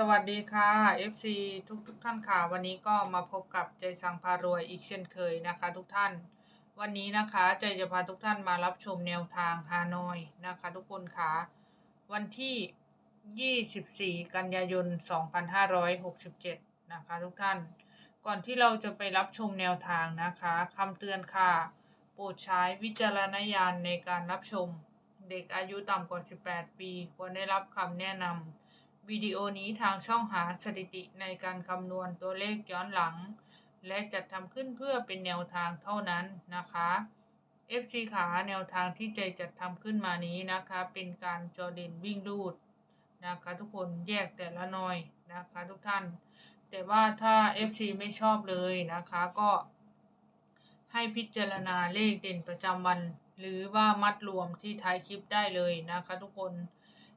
สวัสดีค่ะ FC ทุกทุกท่านค่ะ วันนี้ก็มาพบกับใจสังพารวยอีกเช่นเคยนะคะ ทุกท่าน วันนี้นะคะใจจะพาทุกท่านมารับชมแนวทางฮานอยนะคะ ทุกคนค่ะวันที่ 24 กันยายน 2567 นะคะ ทุกท่าน ก่อนที่เราจะไปรับชมแนวทางนะคะคำเตือนค่ะ โปรดใช้วิจารณญาณในการรับชม เด็กอายุต่ำกว่า 18 ปี ควรได้รับคำแนะนำ วิดีโอนี้ทางช่องหาสถิติในการคำนวณตัวเลขย้อนหลัง และจัดทำขึ้นเพื่อเป็นแนวทางเท่านั้นนะคะ FC ขาแนวทางที่ใจจัดทำขึ้นมานี้นะคะ เป็นการจอเดนวิ่งรูดนะคะทุกคนแยกแต่ละหน่อยนะคะทุกท่าน แต่ว่าถ้า FC ไม่ชอบเลยนะคะก็ให้พิจารณาเลขเด่นประจำวัน หรือว่ามัดรวมที่ท้ายคลิปได้เลยนะคะทุกคน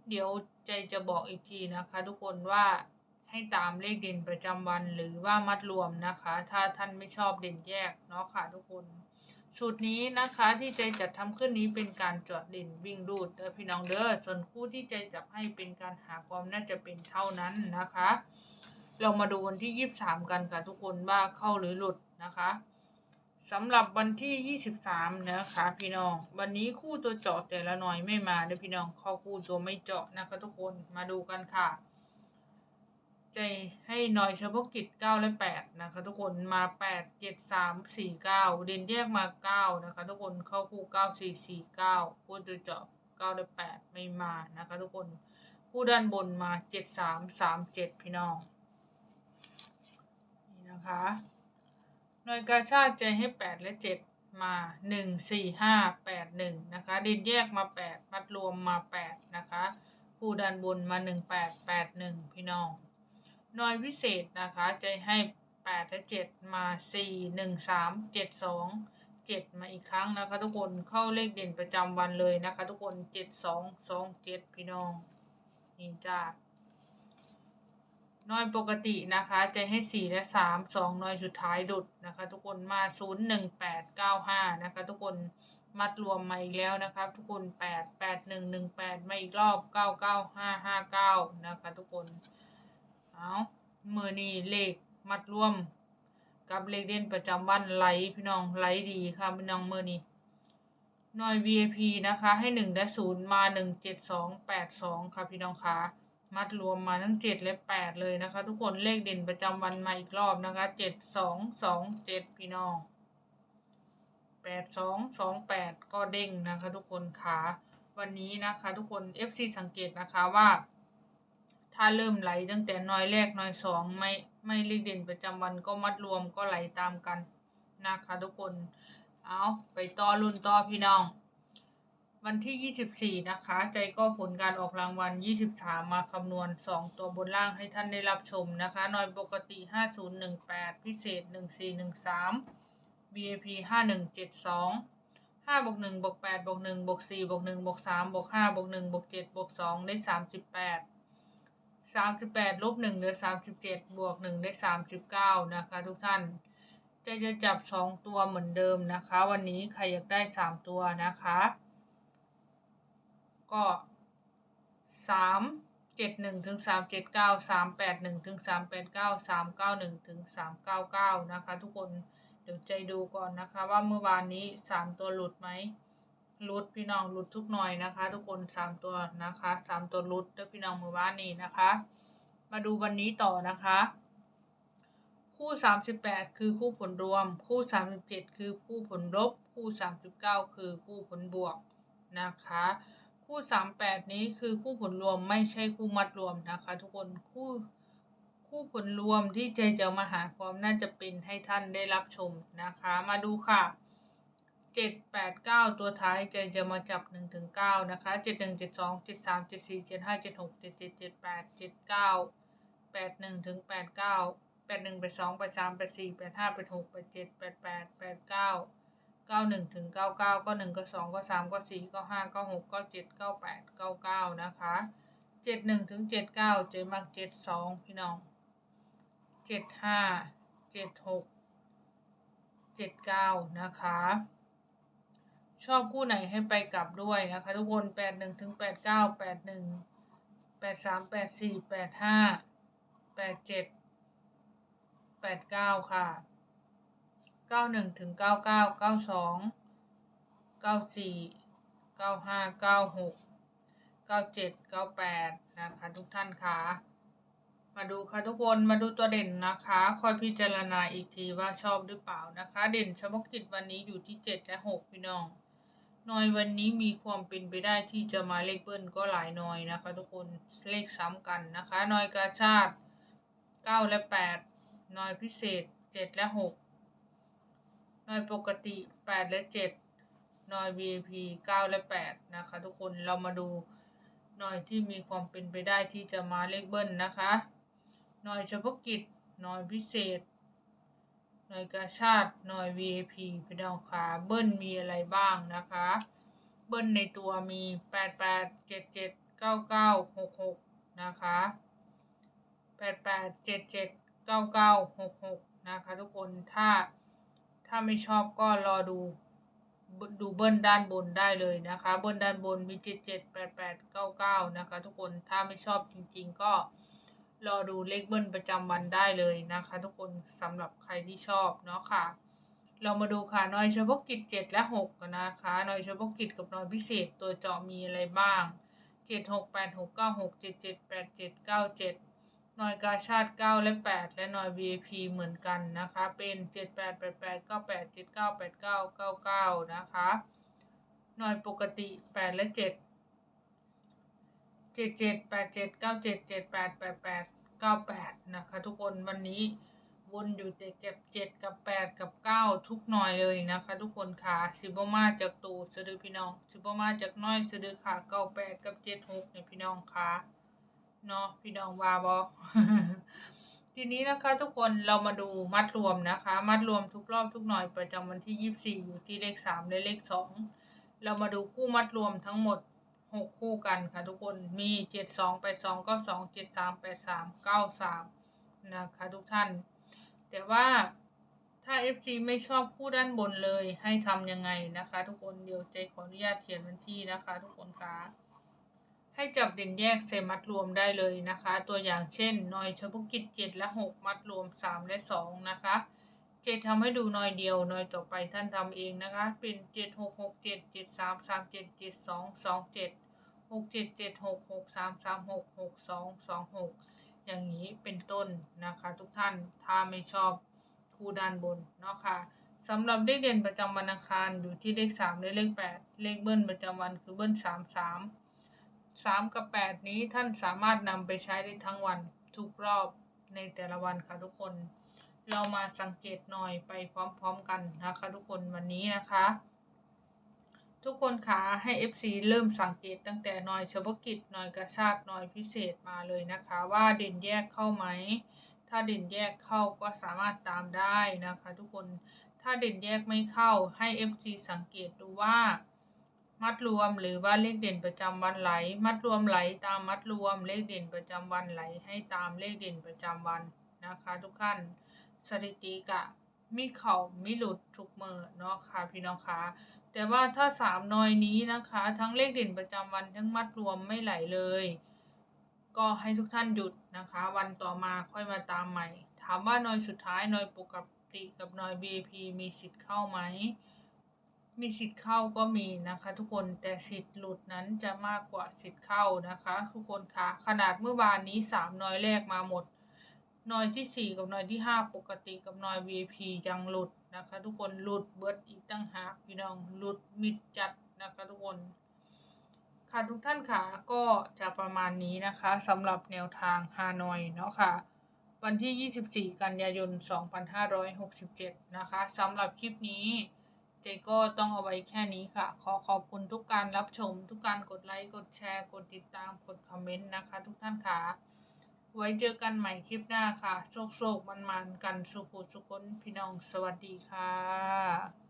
เดี๋ยวใจจะบอกอีกทีนะคะ ทุกคนว่าให้ตามเลขเด่นประจำวันหรือว่ามัดรวมนะคะ ถ้าท่านไม่ชอบเด่นแยกเนาะค่ะทุกคนสูตรนี้นะคะที่ใจจัดทำขึ้นนี้เป็นการจอดเด่นวิ่งรูดเด้อพี่น้องเด้อส่วนคู่ที่ใจจับให้เป็นการหาความน่าจะเป็นเท่านั้นนะคะ เรามาดูวันที่ 23 กันค่ะทุกคนว่าเข้าหรือหลุดนะคะ สำหรับวันที่ 23 นะคะพี่น้อง วันนี้คู่ตัวเจาะแต่ละหน่อยไม่มาเด้อพี่น้องข้าคู่ตัวไม่เจาะนะคะทุกคนมาดูกันค่ะ ใจให้หน่อยเฉพาะกิจ9และ8นะคะทุกคนมา 8 7 3 4 9 เด่นแยกมา 9 นะคะทุกคนเข้าคู่ 9 4 4 9 คู่ตัวเจาะ9และ8ไม่มานะคะทุกคนคู่ด้านบนมา 7 3 3 7 พี่น้อง นี่นะคะ หน่วยกาชาติใจให้ 8 และ 7 มา 1 4 5 8 1 นะคะด่นแยกมา 8 มัดรวมมา 8 นะคะคูด้านบนมา 1 8 8 1 พี่น้อง หน่วยวิเศษนะคะ ใจให้ 8 และ 7 มา 4 1 3 7 2 7 มาอีกครั้งนะคะ ทุกคนเข้าเลขเด่นประจำวันเลยนะคะ ทุกคน 7 2 2 7 พี่น้อง นี่จ้า น้อยปกตินะคะจะให้สี่และสามสองน้อยสุดท้ายดุดนะคะ ทุกคนมาศูนย์หนึ่งแปดเก้าห้านะคะ ทุกคนมัดรวมมาอีกแล้วนะครับ ทุกคนแปดแปดหนึ่งหนึ่งแปดมาอีกรอบเก้าเก้าห้าห้าเก้านะคะ ทุกคน เอามือนี้เลขมัดรวม กับเลขเด่นประจำวันไหลพี่น้องไหลดีค่ะพี่น้องมือนี้น้อย VIP นะคะ ให้หนึ่งและศูนย์มาหนึ่งเจ็ดสองแปดสองค่ะพี่น้องคะ มัดรวมมาทั้งเจ็ดและแปดเลยนะคะ ทุกคนเลขเด่นประจำวันมาอีกรอบนะคะเจ็ดสองสองเจ็ดพี่น้องแปดสองสองแปดก็เด้งนะคะ ทุกคนขาวันนี้นะคะ ทุกคน FC สังเกตนะคะว่า ถ้าเริ่มไหลตั้งแต่น้อยแรกน้อยสองไม่ไม่เลขเด่นประจำวันก็มัดรวมก็ไหลตามกันนะคะ ทุกคนเอาไปต่อรุ่นต่อพี่น้อง วันที่ 24 นะคะ ใจก็ผลการออกรางวัล 23 มาคำนวณ 2 ตัวบนล่างให้ท่านได้รับชมนะคะ นอยปกติ 5018 พิเศษ 1413 VIP 5172 5บวก1บวก8บวก1บวก4บวก1บวก3บวก5บวก1บวก7บวก2ได้ 38 38ลบ1เหลือ37 บวก 1 ได้ 39 นะคะ ทุกท่านจะจะจับ 2 ตัวเหมือนเดิมนะคะ วันนี้ใครอยากได้ 3 ตัวนะคะ ก็3 7 1ถึง3 7 9 3 8 1ถึง3 8 9 3 9 1ถึง3 9 9นะคะทุกคนเดี๋ยวใจดูก่อนนะคะว่าเมื่อวานนี้3ตัวหลุดไหมหลุดพี่น้องหลุดทุกหน่อยนะคะ ทุกคน3ตัวนะคะ3ตัวหลุดด้วยพี่น้องเมื่อวานนี้นะคะ มาดูวันนี้ต่อนะคะคู่ 38 คือคู่ผลรวม คู่ 37 คือคู่ผลลบ คู่ 39 คือคู่ผลบวกนะคะ คู่สามแปดนี้คือคู่ผลรวมไม่ใช่คู่มัดรวมนะคะ ทุกคนคู่คู่ผลรวมที่ใจจะมาหาความน่าจะเป็นให้ท่านได้รับชมนะคะ มาดูค่ะเจ็ดแปดเก้าตัวท้ายใจจะมาจับหนึ่งถึงเก้านะคะเจ็ดหนึ่งเจ็ดสองเจ็ดสามเจ็ดสี่เจ็ดห้าเจ็ดหกเจ็ดเจ็ดเจ็ดแปดเจ็ดเก้าแปดหนึ่งถึงแปดเก้าแปดหนึ่งแปดสองแปดสามแปดสี่แปดห้าแปดหกแปดเจ็ดแปดแปดแปดเก้า 8 8 8 9 9 1ถึง9 9 9 1 9 2 9 3 9 4 9 5 9 6 9 7 9 8 9 9นะคะ7 1ถึง7 9เจมัก7 2พี่น้อง7 5 7 6 7 9นะคะ ชอบคู่ไหนให้ไปกลับด้วยนะคะ ทุกคน8 1ถึง8 9 8 1 8 3 8 4 8 5ดเจ็ดแปดเก้าค่ะ เก้าหนึ่งถึงเก้าเก้าเก้าสองเก้าสี่เก้าห้าเก้าหกเก้าเจ็ดเก้าแปดนะคะทุกท่านค่ะมาดูค่ะทุกคนมาดูตัวเด่นนะคะคอยพิจารณาอีกทีว่าชอบหรือเปล่านะคะ เด่นเฉพาะกิจวันนี้อยู่ที่เจ็ดและหกพี่น้องหนอยวันนี้มีความเป็นไปได้ที่จะมาเลขเบิ้ลก็หลายหน่อยนะคะ ทุกคนเลขซ้ำกันนะคะหนอยกาชาติเก้าและแปดหนอยพิเศษเจ็ดและหก นอยปกติแปดและเจ็ดนอย VIP เก้าและแปดนะคะ ทุกคนเรามาดูหนอยที่มีความเป็นไปได้ที่จะมาเลขเบิ้ลนะคะหน่วยเฉพาะกิจหน่วยพิเศษหน่วยกาชาติหน่วย VIP พี่น้องค่ะเบิ้ลมีอะไรบ้างนะคะ เบิ้ลในตัวมี 8 8 7 7 9 9 6 6 นะคะ 8 8 7 7 9 9 6 6 นะคะ ทุกคนถ้า ถ้าไม่ชอบก็รอดู ดูเบิ้ลด้านบนได้เลยนะคะ เบิ้ลด้านบนมี7 7 8 8 9 9นะคะ ทุกคนถ้าไม่ชอบจริง ๆ ก็รอดูเลขเบิ้ลประจำวันได้เลยนะคะ ทุกคนสำหรับใครที่ชอบเนาะค่ะ เรามาดูค่ะหน่วยเฉพาะกิจเจ็ดและหกนะคะหน่วยเฉพาะกิจกับหน่วยพิเศษตัวเจาะมีอะไรบ้างเจ็ดหกแปดหกเก้าหกเจ็ดเจ็ดแปดเจ็ดเก้าเจ็ด หน่วยกาชาติเก้าและแปดและหน่วย VIP เหมือนกันนะคะ เป็นเจ็ดแปดแปดแปดเก้าแปดเจ็ดเก้าแปดเก้าเก้าเก้านะคะ หน่วยปกติแปดและเจ็ดเจ็ดเจ็ดแปดเจ็ดเก้าเจ็ดเจ็ดแปดแปดแปดเก้าแปดนะคะ ทุกคนวันนี้วนอยู่แต่เก็บเจ็ดกับแปดกับเก้าทุกหน่อยเลยนะคะ ทุกคนค่ะสิบมาจากตูสะดือพี่น้องสิบมาจากน้อยสะดือค่ะเก้าแปดกับเจ็ดหกเนี่ยพี่น้องค่ะ เนาะพี่น้องว่าบอทีนี้นะคะทุกคนเรามาดูมัดรวมนะคะ มัดรวมทุกรอบทุกหน่อยประจำวันที่ยี่สี่อยู่ที่เลขสามและเลขสองเรามาดูคู่มัดรวมทั้งหมดหกคู่กันค่ะทุกคนมีเจ็ดสองแปดสองเก้าสองเจ็ดสามแปดสามเก้าสามนะคะทุกท่าน แต่ว่าถ้า FC ไม่ชอบคู่ด้านบนเลยให้ทำยังไงนะคะ ทุกคนเดี๋ยวเจขออนุญาตเขียนวันที่นะคะ ทุกคนคะ ให้จับเด่นแยกเซมัดรวมได้เลยนะคะ ตัวอย่างเช่นหน่อยเฉพาะกิจเจ็ดและหกมัดรวมสามและสองนะคะเจทำให้ดูหน่อยเดียวหน่อยต่อไปท่านทำเองนะคะ เป็นเจ็ดหกหกเจ็ดเจ็ดสามสามเจ็ดเจ็ดสองสองเจ็ดหกเจ็ดเจ็ดหกหกสามสามหกหกสองสองหกอย่างนี้เป็นต้นนะคะ ทุกท่านถ้าไม่ชอบคูด้านบนเนาะค่ะสำหรับเลขเด่นประจำวันอังคารอยู่ที่เลขสามและเลขแปดเลขเบิ้ลประจำวันคือเบิ้ลสามสาม สามกับแปดนี้ท่านสามารถนำไปใช้ได้ทั้งวันทุกรอบในแต่ละวันค่ะทุกคน เรามาสังเกตหน่อยไปพร้อมๆกันนะคะทุกคนวันนี้นะคะ ทุกคนคะให้ FC เริ่มสังเกตตั้งแต่หน่อยเฉพาะกิจหน่อยกระชากหน่อยพิเศษมาเลยนะคะ ว่าเด่นแยกเข้าไหม ถ้าเด่นแยกเข้าก็สามารถตามได้นะคะ ทุกคนถ้าเด่นแยกไม่เข้าให้ FC สังเกตดูว่า มัดรวมหรือว่าเลขเด่นประจำวันไหล มัดรวมไหลตามมัดรวมเลขเด่นประจำวันไหล ให้ตามเลขเด่นประจำวันนะคะ ทุกท่านสถิติกะมีเข่ามีหลุดทุกเมื่อเนาะค่ะพี่น้องคะแต่ว่าถ้าสามนอยนี้นะคะ ทั้งเลขเด่นประจำวันทั้งมัดรวมไม่ไหลเลย ก็ให้ทุกท่านหยุดนะคะ วันต่อมาค่อยมาตามใหม่ ถามว่านอยสุดท้ายนอยปกติกับนอย BP มีสิทธิ์เข้าไหม มีสิทธิ์เข้าก็มีนะคะ ทุกคนแต่สิทธิ์หลุดนั้นจะมากกว่าสิทธิ์เข้านะคะ ทุกคนคะขนาดเมื่อวานนี้สามนอยแรกมาหมดนอยที่สี่กับนอยที่ห้าปกติกับนอย VIP ยังหลุดนะคะ ทุกคนหลุดเบิร์ดอีกตั้งหากพี่น้องหลุดมิดจัดนะคะทุกคนค่ะทุกท่านค่ะก็จะประมาณนี้นะคะสำหรับแนวทางฮานอยเนาะค่ะวันที่ 24 กันยายน 2567 นะคะสำหรับคลิปนี้ เจก็ต้องเอาไว้แค่นี้ค่ะ ขอขอบคุณทุกการรับชม ทุกการกดไลค์ กดแชร์ กดติดตาม กดคอมเมนต์นะคะ ทุกท่านค่ะ ไว้เจอกันใหม่คลิปหน้าค่ะ โชคโชคมันมันๆกันสุขุสุขนพี่น้อง สวัสดีค่ะ